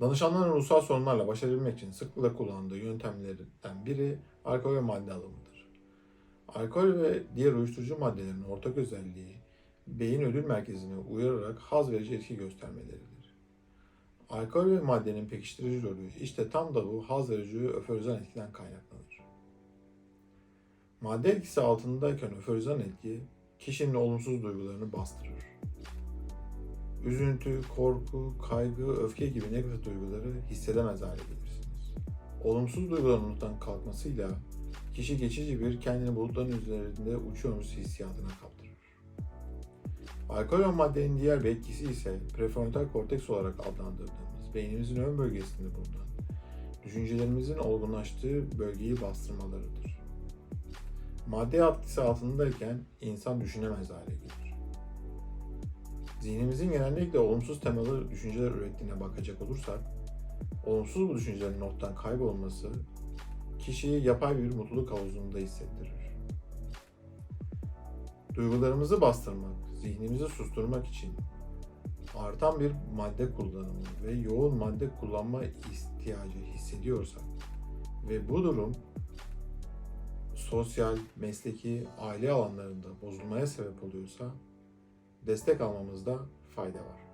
Danışanların ruhsal sorunlarla baş edebilmek için sıklıkla kullandığı yöntemlerden biri alkol ve madde alımıdır. Alkol ve diğer uyuşturucu maddelerin ortak özelliği beyin ödül merkezini uyararak haz verici etki göstermeleridir. Alkol ve maddenin pekiştirici rolü işte tam da bu haz verici öferizan etkiden kaynaklanır. Madde etkisi altındayken öferizan etki kişinin olumsuz duygularını bastırır. Üzüntü, korku, kaygı, öfke gibi negatif duyguları hissedemez hale gelirsiniz. Olumsuz duyguların ortadan kalkmasıyla kişi geçici bir kendini bulutların üzerinde uçuyormuş hissiyatına kaptırır. Alkol ve maddenin diğer bir etkisi ise prefrontal korteks olarak adlandırdığımız beynimizin ön bölgesinde bulunan düşüncelerimizin olgunlaştığı bölgeyi bastırmalarıdır. Madde etkisi altındayken insan düşünemez hale gelir. Zihnimizin genellikle olumsuz temalı düşünceler ürettiğine bakacak olursak, olumsuz bu düşüncelerin ortadan kaybolması kişiyi yapay bir mutluluk havuzunda hissettirir. Duygularımızı bastırmak, zihnimizi susturmak için artan bir madde kullanımı ve yoğun madde kullanma ihtiyacı hissediyorsak ve bu durum sosyal, mesleki, aile alanlarında bozulmaya sebep oluyorsa destek almamızda fayda var.